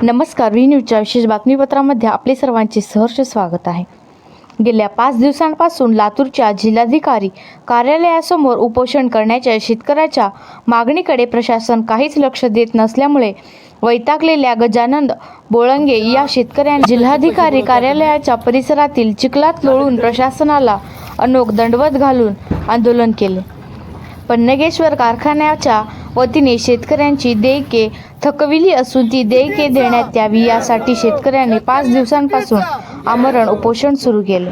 नमस्कार व्ही न्यूजच्या विशेष बातमीपत्रामध्ये आपले सर्वांचे सहर्ष स्वागत आहे. गेल्या पाच दिवसांपासून लातूरच्या जिल्हाधिकारी कार्यालयासमोर उपोषण करण्याच्या शेतकऱ्याच्या मागणीकडे प्रशासन काहीच लक्ष देत नसल्यामुळे वैतागलेल्या गजानंद बोळंगे या शेतकऱ्यांनी जिल्हाधिकारी कार्यालयाच्या परिसरातील चिखलात लोळून प्रशासनाला अनोख दंडवत घालून आंदोलन केले. पन्नगेश्वर कारखान्याच्या वतीने शेतकऱ्यांची देयके थकविली असून ती देयके देण्यात यावी यासाठी शेतकऱ्यांनी पाच दिवसांपासून आमरण उपोषण सुरू केले.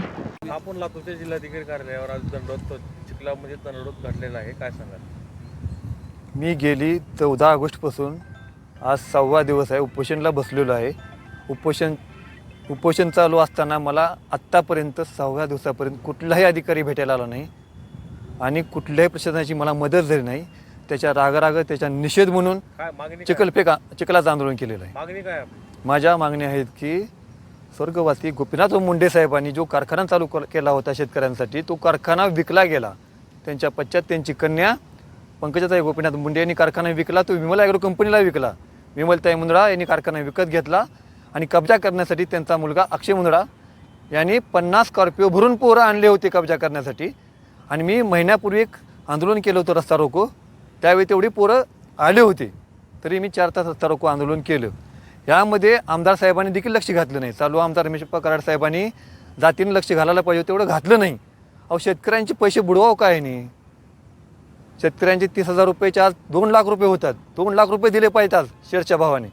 आपण लातूरच्या जिल्हाधिकारी कार्यालयावर आज दंडोत चिखलामध्ये दंडोत घडलेला आहे. काय सांगाल? मी गेली चौदा ऑगस्टपासून आज सहावा दिवस आहे. उपोषणला बसलेलो आहे. उपोषण उपोषण चालू असताना मला आत्तापर्यंत सहाव्या दिवसापर्यंत कुठलाही अधिकारी भेटायला आला नाही आणि कुठल्याही प्रशासनाची मला मदत झाली नाही. त्याच्या रागाराग त्याचा निषेध म्हणून काय मागणी काय? चिखलफेका चिखलाचं आंदोलन केलेलं आहे. मागणी काय? माझ्या मागण्या आहेत की स्वर्गवासी गोपीनाथ मुंडे साहेबांनी जो कारखाना चालू कर- केला होता शेतकऱ्यांसाठी तो कारखाना विकला गेला. त्यांच्या पश्चात त्यांची कन्या पंकजाताई गोपीनाथ मुंडे यांनी कारखाना विकला तो विमल ॲग्रो कंपनीला विकला. विमलताई मुंदडा यांनी कारखाना विकत घेतला आणि कब्जा करण्यासाठी त्यांचा मुलगा अक्षय मुंदडा यांनी पन्नास स्कॉर्पिओ भरून पोरं आणले होते कब्जा करण्यासाठी. आणि मी महिन्यापूर्वी एक आंदोलन केलं होतं रस्ता रोको. त्यावेळी तेवढी पोरं आले होते. तरी मी चार तास रस्ता रोको आंदोलन केलं. यामध्ये आमदार साहेबांनी देखील लक्ष घातलं नाही. चालू आमदार रमेश कराड साहेबांनी जातीनं लक्ष घालायला पाहिजे तेवढं घातलं नाही. अहो शेतकऱ्यांचे पैसे बुडवावं काय नाही? शेतकऱ्यांचे तीस हजार रुपयाचे आज दोन लाख रुपये होतात. दोन लाख रुपये दिले पाहिजेत आज शेअरच्या भावाने.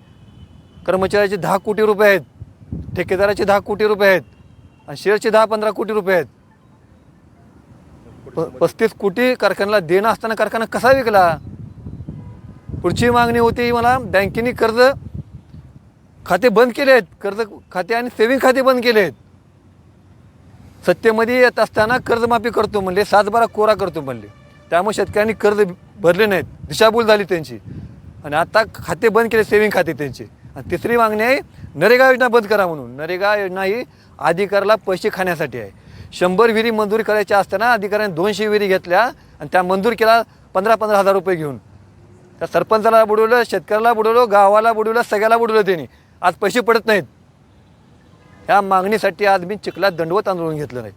कर्मचाऱ्याचे दहा कोटी रुपये आहेत. ठेकेदाराचे दहा कोटी रुपये आहेत. आणि शेअरचे दहा पंधरा कोटी रुपये आहेत. प पस्तीस कोटी कारखान्याला देणं असताना कारखाना कसा विकला? पुढची मागणी होती मला बँकेने कर्ज खाते बंद केले आहेत कर्ज खाते आणि सेविंग खाते बंद केले आहेत सत्तेमध्ये येत असताना कर्जमाफी करतो म्हणले सातबारा कोरा करतो म्हणले. त्यामुळे शेतकऱ्यांनी कर्ज भरले नाहीत दिशाभूल झाली त्यांची. आणि आता खाते बंद केले सेविंग खाते त्यांचे. आणि तिसरी मागणी आहे नरेगा योजना बंद करा म्हणून. नरेगा योजना ही अधिकाराला पैसे खाण्यासाठी आहे. शंभर विहिरी मंजूर करायच्या असताना अधिकाऱ्यांनी दोनशे विहिरी घेतल्या आणि त्या मंजूर केला पंधरा पंधरा हजार रुपये घेऊन. त्या सरपंचाला बुडवलं शेतकऱ्याला बुडवलं गावाला बुडवलं सगळ्याला बुडवलं त्यांनी. आज पैसे पडत नाहीत. ह्या मागणीसाठी आज मी चिखलात दंडवत आंदोलन घेतलं नाही.